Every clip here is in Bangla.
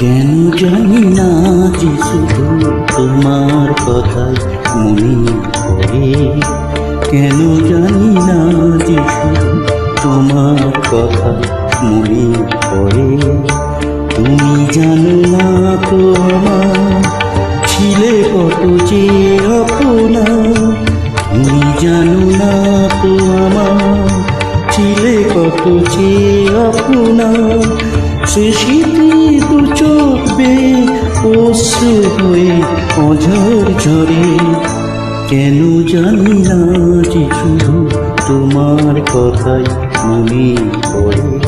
কেন জানি না যে শুধু তোমার কথাই মনে পড়ে। কেন জানি না যে শুধু তোমার কথা মনে পড়ে। তুমি জানো না তো আমার, ছিলে কত যে ছিলে কত যে আপনা সে শীতে দু চোখ বেয়ে অশ্রু হয়ে অঝর ঝরে। কেন জানি না যে শুধু তোমার কথাই মনে পড়ে।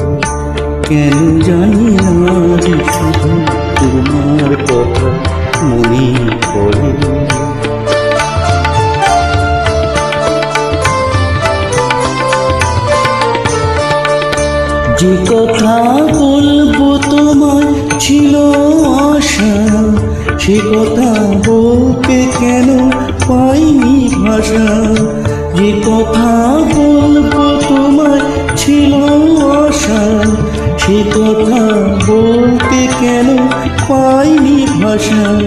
কেন জানি না যে শুধু তোমার কথা মনে পড়ে। যে কথা বলব তোমার ছিল আশা, সে কথা বলতে কেন পাইনি ভাষা? যে কথা বলব তোমায় ছিল আশা, সে কথা বলতে কেন পাইনি ভাষা?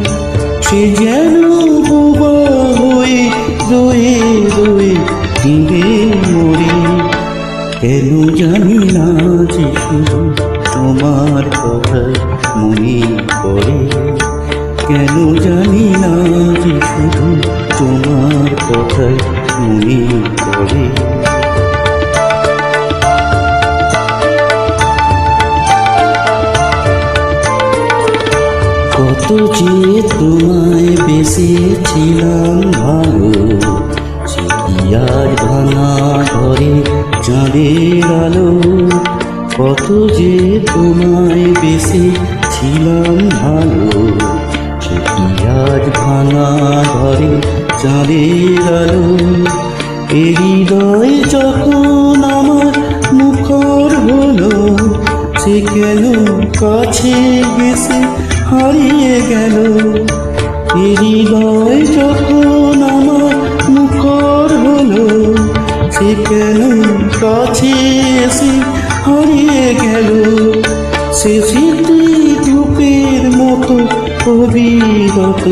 সে যেন বোবা হয়ে রয়ে রয়ে কেন জানি না যে শুধু তোমার কথায় মনে পড়ে। কেন জানি না যে শুধু তোমার কথায় মনে পড়ে। কত যে তোমায় বেসেছিলাম ভালো, সে কি আর ভাঙা ঘরে চাঁদের আলো, কত যে তোমায় বেসেছিলাম ভালো সে কি আজ ভাঙা ঘরে চাঁদের আলো। এ হৃদয় যখন আমার মুখর হলো, সে কেন কাছে গেছে হারিয়ে গেল? এ হৃদয় যখন কাছে এসে হারিয়ে গেল। সে স্মৃতি ধূপের মতো অবিরত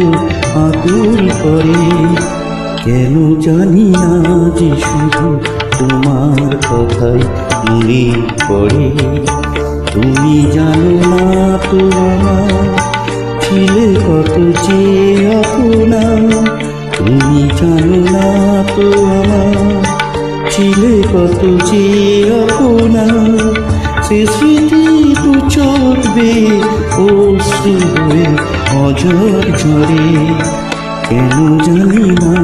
আকুল করে। কেন জানি না যে শুধু তোমার কথাই মনে পড়ে। তুমি জানো না তো আমার ছিলে কত যে আপনা তুমি জানো না তো আমার ছিলে কত যে আপনা সে স্মৃতি তো চলবে ও হয়ে অজর ঝরে, কেন জানি না।